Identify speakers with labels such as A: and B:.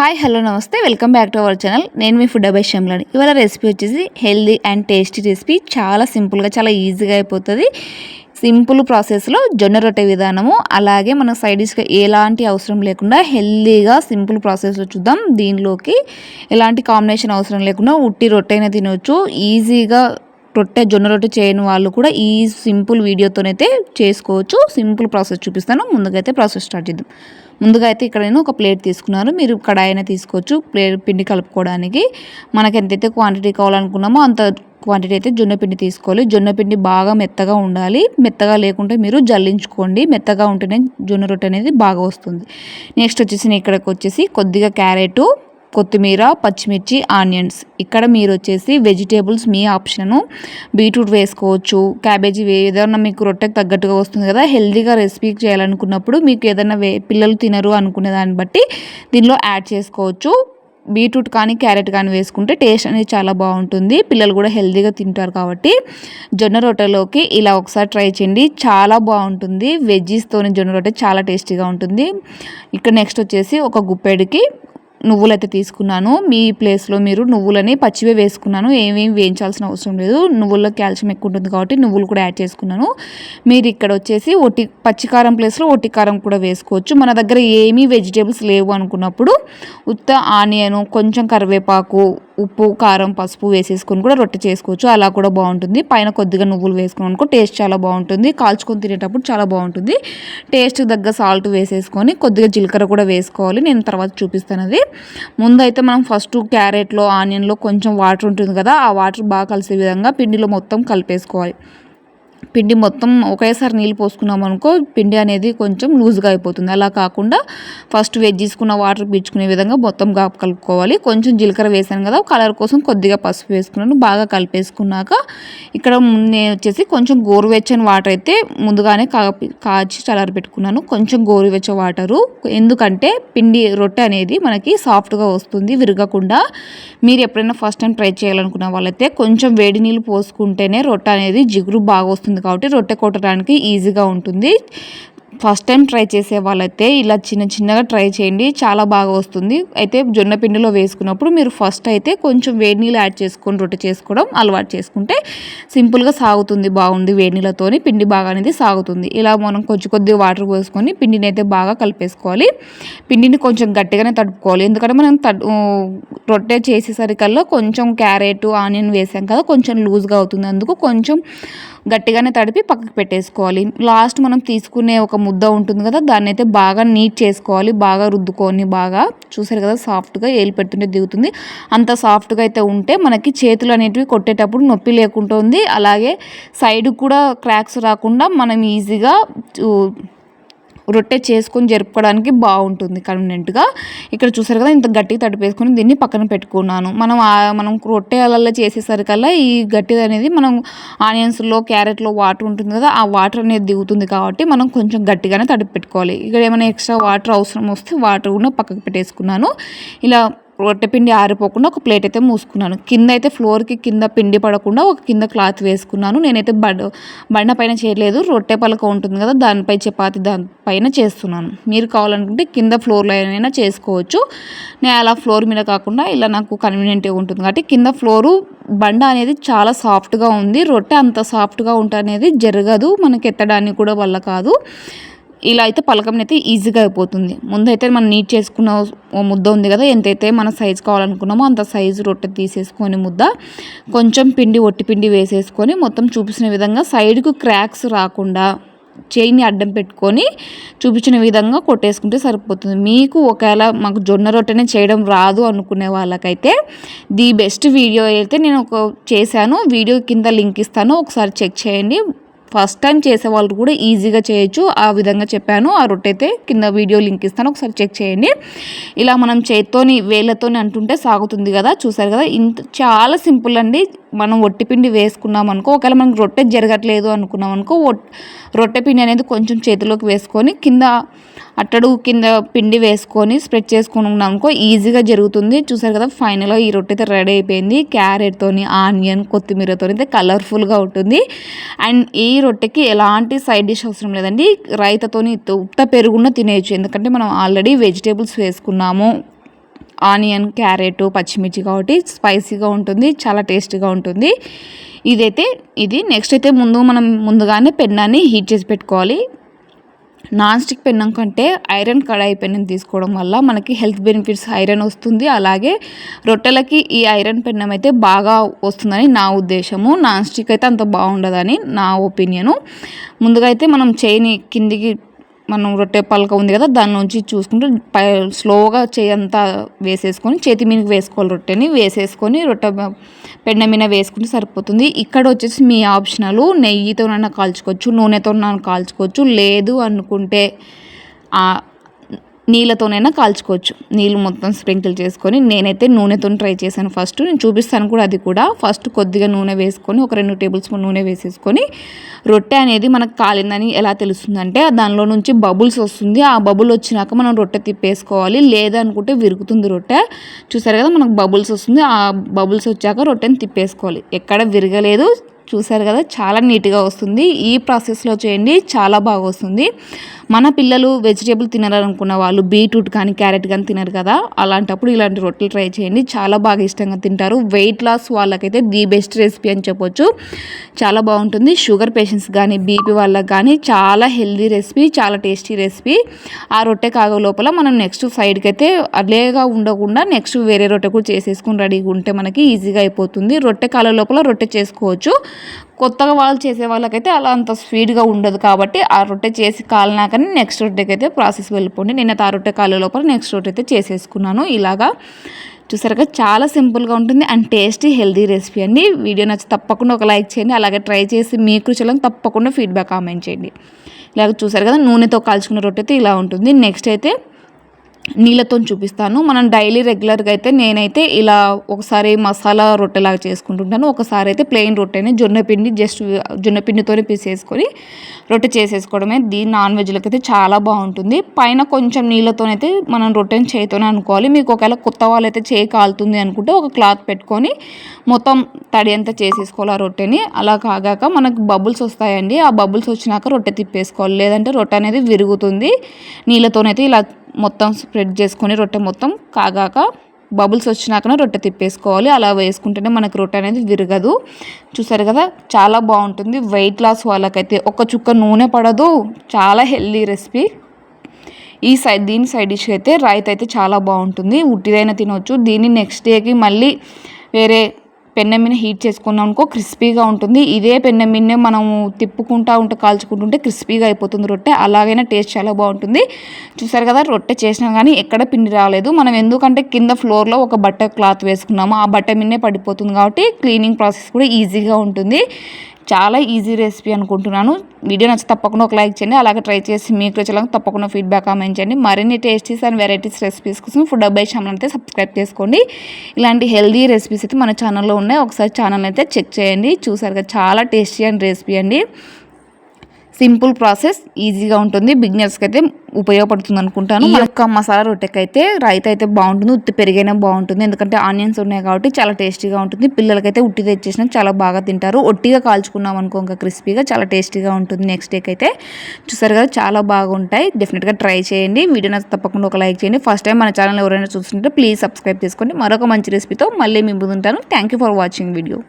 A: Hi hello నమస్తే. Welcome back to our channel నేను మీ ఫుడ్ అబై షమ్లాని ఇవాళ రెసిపీ వచ్చేసి హెల్దీ అండ్ టేస్టీ రెసిపీ చాలా సింపుల్గా చాలా ఈజీగా అయిపోతుంది. సింపుల్ ప్రాసెస్లో జొన్న రొట్టె విధానము అలాగే మన సైడ్ డిష్గా ఎలాంటి అవసరం లేకుండా హెల్దీగా సింపుల్ ప్రాసెస్లో చూద్దాం. దీనిలోకి ఎలాంటి కాంబినేషన్ అవసరం లేకుండా ఉట్టి రొట్టె అయినా తినవచ్చు ఈజీగా రొట్టె జొన్న రొట్టె చేయని వాళ్ళు కూడా ఈ సింపుల్ వీడియోతోనైతే చేసుకోవచ్చు. సింపుల్ ప్రాసెస్ చూపిస్తాను. ముందుగా అయితే ప్రాసెస్ స్టార్ట్ చేద్దాం. ముందుగా అయితే ఇక్కడ నేను ఒక ప్లేట్ తీసుకున్నాను. మీరు కడాయి అయినా తీసుకోవచ్చు. ప్లేట్ పిండి కలుపుకోవడానికి మనకు ఎంతైతే క్వాంటిటీ కావాలనుకున్నామో అంత క్వాంటిటీ అయితే జొన్నపిండి తీసుకోవాలి. జొన్నపిండి బాగా మెత్తగా ఉండాలి. మెత్తగా లేకుంటే మీరు జల్లించుకోండి. మెత్తగా ఉంటేనే జొన్న రొట్టె అనేది బాగా వస్తుంది. నెక్స్ట్ వచ్చేసి నేను ఇక్కడికి వచ్చేసి కొద్దిగా క్యారెట్ కొత్తిమీర పచ్చిమిర్చి ఆనియన్స్. ఇక్కడ మీరు వచ్చేసి వెజిటేబుల్స్ మీ ఆప్షను. బీట్రూట్ వేసుకోవచ్చు క్యాబేజీ ఏదైనా మీకు రొట్టెకి తగ్గట్టుగా వస్తుంది కదా హెల్దీగా రెసిపీ చేయాలనుకున్నప్పుడు మీకు ఏదైనా వే పిల్లలు తినరు అనుకునే దాన్ని బట్టి దీనిలో యాడ్ చేసుకోవచ్చు. బీట్రూట్ కానీ క్యారెట్ కానీ వేసుకుంటే టేస్ట్ అనేది చాలా బాగుంటుంది. పిల్లలు కూడా హెల్తీగా తింటారు కాబట్టి జొన్న రొట్టెలోకి ఇలా ఒకసారి ట్రై చేయండి. చాలా బాగుంటుంది. వెజ్జీస్తోని జొన్న రొట్టె చాలా టేస్టీగా ఉంటుంది. ఇక్కడ నెక్స్ట్ వచ్చేసి ఒక గుప్పెడికి నువ్వులు అయితే తీసుకున్నాను. మీ ప్లేస్లో మీరు నువ్వులని పచ్చివే వేసుకున్నాను. ఏమేమి వేయించాల్సిన అవసరం లేదు. నువ్వుల్లో కాల్షియం ఎక్కువ ఉంటుంది కాబట్టి నువ్వులు కూడా యాడ్ చేసుకున్నాను. మీరు ఇక్కడ వచ్చేసి ఒట్టి పచ్చికారం ప్లేస్లో ఒట్టి కారం కూడా వేసుకోవచ్చు. మన దగ్గర ఏమీ వెజిటేబుల్స్ లేవు అనుకున్నప్పుడు ఉత్త ఆనియను కొంచెం కరివేపాకు ఉప్పు కారం పసుపు వేసేసుకొని కూడా రొట్టె చేసుకోవచ్చు. అలా కూడా బాగుంటుంది. పైన కొద్దిగా నువ్వులు వేసుకుని అనుకో టేస్ట్ చాలా బాగుంటుంది. కాల్చుకొని తినేటప్పుడు చాలా బాగుంటుంది. టేస్ట్ దగ్గర సాల్ట్ వేసేసుకొని కొద్దిగా జీలకర్ర కూడా వేసుకోవాలి. నేను తర్వాత చూపిస్తాను అది. ముందైతే మనం ఫస్ట్ క్యారెట్లో ఆనియన్లో కొంచెం వాటర్ ఉంటుంది కదా ఆ వాటర్ బాగా కలిసే విధంగా పిండిలో మొత్తం కలిపేసుకోవాలి. పిండి మొత్తం ఒకేసారి నీళ్ళు పోసుకున్నాం అనుకో పిండి అనేది కొంచెం లూజ్గా అయిపోతుంది. అలా కాకుండా ఫస్ట్ వెజ్జీసుకున్న వాటర్ పీల్చుకునే విధంగా మొత్తం గాపు కలుపుకోవాలి. కొంచెం జీలకర్ర వేసాను కదా కలర్ కోసం కొద్దిగా పసుపు వేసుకున్నాను బాగా కలిపేసుకున్నాక ఇక్కడ నేను వచ్చేసి కొంచెం గోరువెచ్చని వాటర్ అయితే ముందుగానే కాచి చల్లారి పెట్టుకున్నాను. కొంచెం గోరువెచ్చ వాటరు ఎందుకంటే పిండి రొట్టె అనేది మనకి సాఫ్ట్గా వస్తుంది విరగకుండా. మీరు ఎప్పుడైనా ఫస్ట్ టైం ట్రై చేయాలనుకున్న వాళ్ళైతే కొంచెం వేడి నీళ్ళు పోసుకుంటేనే రొట్టె అనేది జిగురు బాగా వస్తుంది కాబట్టి రొట్టె కొట్టడానికి ఈజీగా ఉంటుంది. ఫస్ట్ టైం ట్రై చేసే వాళ్ళైతే ఇలా చిన్న చిన్నగా ట్రై చేయండి చాలా బాగా వస్తుంది. అయితే జొన్న పిండిలో వేసుకున్నప్పుడు మీరు ఫస్ట్ అయితే కొంచెం వేడి నీళ్ళు యాడ్ చేసుకొని రొట్టె చేసుకోవడం అలవాటు చేసుకుంటే సింపుల్గా సాగుతుంది బాగుంది వేడి నీళ్ళతోని పిండి బాగా అనేది సాగుతుంది. ఇలా మనం కొంచెం కొద్దిగా వాటర్ పోసుకొని పిండిని అయితే బాగా కలిపేసుకోవాలి. పిండిని కొంచెం గట్టిగానే తడుపుకోవాలి. ఎందుకంటే మనం తడు రొట్టె చేసేసరికల్లా కొంచెం క్యారెట్ ఆనియన్ వేసాం కదా కొంచెం లూజ్గా అవుతుంది. అందుకు కొంచెం గట్టిగానే తడిపి పక్కకు పెట్టేసుకోవాలి. లాస్ట్ మనం తీసుకునే ఒక ముద్ద ఉంటుంది కదా దాన్ని అయితే బాగా నీట్ చేసుకోవాలి బాగా రుద్దుకొని బాగా చూసారు కదా సాఫ్ట్గా ఏలు పెడుతుంటే దిగుతుంది. అంత సాఫ్ట్గా అయితే ఉంటే మనకి చేతులు అనేటివి కొట్టేటప్పుడు నొప్పి లేకుండా ఉంది. అలాగే సైడ్ కూడా క్రాక్స్ రాకుండా మనం ఈజీగా రొట్టె చేసుకొని జరుపుకోవడానికి బాగుంటుంది కన్వీనెంట్గా ఇక్కడ చూసారు కదా ఇంత గట్టిగా తడిపేసుకొని దీన్ని పక్కన పెట్టుకున్నాను. మనం మనం రొట్టె అలా చేసేసరికల్లా ఈ గట్టిది అనేది మనం ఆనియన్స్లో క్యారెట్లో వాటర్ ఉంటుంది కదా ఆ వాటర్ అనేది దిగుతుంది కాబట్టి మనం కొంచెం గట్టిగానే తడిపి పెట్టుకోవాలి ఇక్కడ ఏమైనా ఎక్స్ట్రా వాటర్ అవసరం వస్తే వాటర్ కూడా పక్కకు పెట్టేసుకున్నాను. ఇలా రొట్టె పిండి ఆరిపోకుండా ఒక ప్లేట్ అయితే మూసుకున్నాను. కింద అయితే ఫ్లోర్కి కింద పిండి పడకుండా ఒక కింద క్లాత్ వేసుకున్నాను. నేనైతే బండ బండ పైన చేయలేదు. రొట్టె పలక ఉంటుంది కదా దానిపై చపాతి దానిపైన చేస్తున్నాను. మీరు కావాలనుకుంటే కింద ఫ్లోర్లో అయినా చేసుకోవచ్చు. నేను అలా ఫ్లోర్ మీద కాకుండా ఇలా నాకు కన్వీనియంట్గా ఉంటుంది కాబట్టి కింద ఫ్లోరు బండ అనేది చాలా సాఫ్ట్గా ఉంది. రొట్టె అంత సాఫ్ట్గా ఉంటే అనేది జరగదు. మనకి ఎత్తడానికి కూడా వల్ల కాదు. ఇలా అయితే పలకం అయితే ఈజీగా అయిపోతుంది. ముందైతే మనం నీట్ చేసుకున్న ముద్ద ఉంది కదా ఎంతైతే మన సైజు కావాలనుకున్నామో అంత సైజు రొట్టె తీసేసుకొని ముద్ద కొంచెం పిండి ఒట్టి పిండి వేసేసుకొని మొత్తం చూపించిన విధంగా సైడ్కు క్రాక్స్ రాకుండా చేయిని అడ్డం పెట్టుకొని చూపించిన విధంగా కొట్టేసుకుంటే సరిపోతుంది. మీకు ఒకవేళ మాకు జొన్న రొట్టెనే చేయడం రాదు అనుకునే వాళ్ళకైతే ది బెస్ట్ వీడియో అయితే నేను ఒక చేశాను. వీడియో కింద లింక్ ఇస్తాను. ఒకసారి చెక్ చేయండి. ఫస్ట్ టైం చేసే వాళ్ళు కూడా ఈజీగా చేయొచ్చు. ఆ విధంగా చెప్పాను. ఆ రొట్టె అయితే కింద వీడియో లింక్ ఇస్తాను. ఒకసారి చెక్ చేయండి. ఇలా మనం చేత్తోని వేళ్ళతోని అంటుంటే సాగుతుంది కదా. చూసారు కదా? ఇంత చాలా సింపుల్ అండి. మనం ఒట్టిపిండి వేసుకున్నాం అనుకో ఒకవేళ మనకు రొట్టె జరగట్లేదు అనుకున్నాం అనుకో రొట్టె పిండి అనేది కొంచెం చేతిలోకి వేసుకొని కింద అట్టడు కింద పిండి వేసుకొని స్ప్రెడ్ చేసుకుని ఉన్నాం అనుకో ఈజీగా జరుగుతుంది. చూసారు కదా ఫైనల్గా ఈ రొట్టె అయితే రెడీ అయిపోయింది. క్యారెట్తోని ఆనియన్ కొత్తిమీరతో అయితే కలర్ఫుల్గా ఉంటుంది. అండ్ ఈ రొట్టెకి ఎలాంటి సైడ్ డిష్ అవసరం లేదండి. రైతతోని ఉత్త పెరుగున్న తినేయచ్చు. ఎందుకంటే మనం ఆల్రెడీ వెజిటేబుల్స్ వేసుకున్నాము. ఆనియన్ క్యారెట్ పచ్చిమిర్చి కాబట్టి స్పైసీగా ఉంటుంది చాలా టేస్టీగా ఉంటుంది. ఇదైతే ఇది నెక్స్ట్ అయితే ముందు మనం ముందుగానే పెన్నాన్ని హీట్ చేసి పెట్టుకోవాలి. నాన్ స్టిక్ పెన్నం కంటే ఐరన్ కడాయి పెన్నం తీసుకోవడం వల్ల మనకి హెల్త్ బెనిఫిట్స్ ఐరన్ వస్తుంది. అలాగే రొట్టెలకి ఈ ఐరన్ పెన్నం అయితే బాగా వస్తుందని నా ఉద్దేశము. నాన్ స్టిక్ అయితే అంత బాగుండదని నా ఒపీనియను. ముందుగా అయితే మనం చేయిని కిందికి మనం రొట్టె పలక ఉంది కదా దాని నుంచి చూసుకుంటూ పై స్లోగా చేయంతా అంతా వేసేసుకొని చేతి మీదకి వేసుకోవాలి రొట్టెని వేసేసుకొని రొట్టె పెండ మీద వేసుకుంటే సరిపోతుంది. ఇక్కడ వచ్చేసి మీ ఆప్షనల్ నెయ్యితోనైనా కాల్చుకోవచ్చు నూనెతోనైనా కాల్చుకోవచ్చు లేదు అనుకుంటే నీళ్ళతోనైనా కాల్చుకోవచ్చు. నీళ్ళు మొత్తం స్ప్రింకిల్ చేసుకొని నేనైతే నూనెతో ట్రై చేశాను ఫస్ట్. నేను చూపిస్తాను కూడా అది కూడా. ఫస్ట్ కొద్దిగా నూనె వేసుకొని ఒక రెండు టేబుల్ స్పూన్ నూనె వేసేసుకొని రొట్టె అనేది మనకు కాలిందని ఎలా తెలుస్తుందంటే దానిలో నుంచి బబుల్స్ వస్తుంది. ఆ బబుల్ వచ్చినాక మనం రొట్టె తిప్పేసుకోవాలి. లేదనుకుంటే విరుగుతుంది రొట్టె. చూసారు కదా మనకు బబుల్స్ వస్తుంది. ఆ బబుల్స్ వచ్చాక రొట్టెని తిప్పేసుకోవాలి. ఎక్కడ విరగలేదు. చూసారు కదా చాలా నీట్గా వస్తుంది. ఈ ప్రాసెస్లో చేయండి చాలా బాగా వస్తుంది. మన పిల్లలు వెజిటేబుల్ తినాలనుకున్న వాళ్ళు బీట్రూట్ కానీ క్యారెట్ కానీ తినరు కదా అలాంటప్పుడు ఇలాంటి రొట్టెలు ట్రై చేయండి. చాలా బాగా ఇష్టంగా తింటారు. వెయిట్ లాస్ వాళ్ళకైతే ది బెస్ట్ రెసిపీ అని చెప్పొచ్చు. చాలా బాగుంటుంది. షుగర్ పేషెంట్స్ కానీ బీపీ వాళ్ళకి కానీ చాలా హెల్దీ రెసిపీ చాలా టేస్టీ రెసిపీ. ఆ రొట్టె కాగ లోపల మనం నెక్స్ట్ సైడ్కి అయితే అదేగా ఉండకుండా నెక్స్ట్ వేరే రొట్టె కూడా చేసేసుకుని రెడీగా ఉంటే మనకి ఈజీగా అయిపోతుంది. రొట్టె కాల లోపల రొట్టె చేసుకోవచ్చు. కొత్తగా వాళ్ళు చేసే వాళ్ళకైతే అలా అంత స్వీట్గా ఉండదు కాబట్టి ఆ రొట్టె చేసి కాలినాకనే నెక్స్ట్ రొట్టెకి అయితే ప్రాసెస్ వెళ్ళిపోండి. నేను ఆ రొట్టె కాలే లోపల నెక్స్ట్ రొట్టె అయితే చేసేసుకున్నాను. ఇలాగా చూసారుగా చాలా సింపుల్గా ఉంటుంది అండ్ టేస్టీ హెల్దీ రెసిపీ అండి. వీడియో నచ్చి తప్పకుండా ఒక లైక్ చేయండి. అలాగే ట్రై చేసి మీకు రుచులను తప్పకుండా ఫీడ్బ్యాక్ కామెంట్ చేయండి. ఇలాగ చూసారు కదా నూనెతో కాల్చుకున్న రొట్టె అయితే ఇలా ఉంటుంది. నెక్స్ట్ అయితే నీళ్ళతో చూపిస్తాను. మనం డైలీ రెగ్యులర్గా అయితే నేనైతే ఇలా ఒకసారి మసాలా రొట్టెలాగా చేసుకుంటుంటాను. ఒకసారి అయితే ప్లెయిన్ రొట్టెని జొన్నపిండి జస్ట్ జొన్నపిండితోనే పీసేసుకొని రొట్టె చేసేసుకోవడమే. దీని నాన్ వెజ్లకి అయితే చాలా బాగుంటుంది. పైన కొంచెం నీళ్ళతోనైతే మనం రొట్టెని చేయితోనే అనుకోవాలి. మీకు ఒకవేళ కొత్త వాళ్ళైతే అయితే చేయి కాలుతుంది అనుకుంటే ఒక క్లాత్ పెట్టుకొని మొత్తం తడి అంతా చేసేసుకోవాలి ఆ రొట్టెని. అలా కాగాక మనకు బబుల్స్ వస్తాయండి. ఆ బబుల్స్ వచ్చినాక రొట్టె తిప్పేసుకోవాలి. లేదంటే రొట్టె అనేది విరుగుతుంది. నీళ్ళతోనైతే ఇలా మొత్తం స్ప్రెడ్ చేసుకొని రొట్టె మొత్తం కాగాక బబుల్స్ వచ్చినాకనే రొట్టె తిప్పేసుకోవాలి. అలా వేసుకుంటేనే మనకు రొట్టె అనేది విరగదు. చూసారు కదా? చాలా బాగుంటుంది. వెయిట్ లాస్ వాళ్ళకైతే ఒక చుక్క నూనె పడదు. చాలా హెల్దీ రెసిపీ ఈ సైడ్ దీని సైడ్ డిష్ అయితే రైత్ అయితే చాలా బాగుంటుంది. ఉట్టిదైనా తినవచ్చు దీన్ని నెక్స్ట్ డేకి మళ్ళీ వేరే పెన్నమిన హీట్ చేసుకున్నాం అనుకో క్రిస్పీగా ఉంటుంది. ఇదే పెన్నమిన్నే మనము మనం తిప్పుకుంటా ఉంటే కాల్చుకుంటుంటే క్రిస్పీగా అయిపోతుంది రొట్టె. అలాగైనా టేస్ట్ చాలా బాగుంటుంది. చూసారు కదా రొట్టె చేసినా కానీ ఎక్కడ పిండి రాలేదు. మనం ఎందుకంటే కింద ఫ్లోర్లో ఒక బట్ట క్లాత్ వేసుకున్నాము. ఆ బట్ట మీదనే పడిపోతుంది కాబట్టి క్లీనింగ్ ప్రాసెస్ కూడా ఈజీగా ఉంటుంది. చాలా ఈజీ రెసిపీ అనుకుంటున్నాను. వీడియో నచ్చి తప్పకుండా ఒక లైక్ చేయండి. అలాగే ట్రై చేసి మీకు వచ్చేలాగా తప్పకుండా ఫీడ్బ్యాక్ కామెంట్ చేయండి. మరిన్ని టేస్టీస్ అండ్ వెరైటీస్ రెసిపీస్ కోసం ఫుడ్ అబ్బాయి ఛానల్ అయితే సబ్స్క్రైబ్ చేసుకోండి. ఇలాంటి హెల్దీ రెసిపీస్ అయితే మన ఛానల్లో ఉన్నాయి. ఒకసారి ఛానల్ అయితే చెక్ చేయండి. చూసారుగా చాలా టేస్టీ అండ్ రెసిపీ అండి. సింపుల్ ప్రాసెస్ ఈజీగా ఉంటుంది. బిగినర్స్కి అయితే ఉపయోగపడుతుంది అనుకుంటాను. ఈ యొక్క మసాలా రొట్టెకి అయితే రైత అయితే బాగుంటుంది ఉత్తి పెరిగైనా బాగుంటుంది. ఎందుకంటే ఆనియన్స్ ఉన్నాయి కాబట్టి చాలా టేస్టీగా ఉంటుంది. పిల్లలకైతే ఉట్టి తెచ్చేసిన చాలా బాగా తింటారు. ఒట్టిగా కాల్చుకున్నాం అనుకో ఇంకా క్రిస్పీగా చాలా టేస్టీగా ఉంటుంది నెక్స్ట్ డేకి అయితే చూసారు కదా చాలా బాగుంటాయి డెఫినెట్గా ట్రై చేయండి. వీడియో నాకు తప్పకుండా ఒక లైక్ చేయండి. ఫస్ట్ టైం మన ఛానల్ ఎవరైనా చూస్తుంటే ప్లీజ్ సబ్స్క్రైబ్ చేసుకోండి. మరొక మంచి రెసిపీతో మళ్ళీ మీ ముందుంటాను thank you for watching video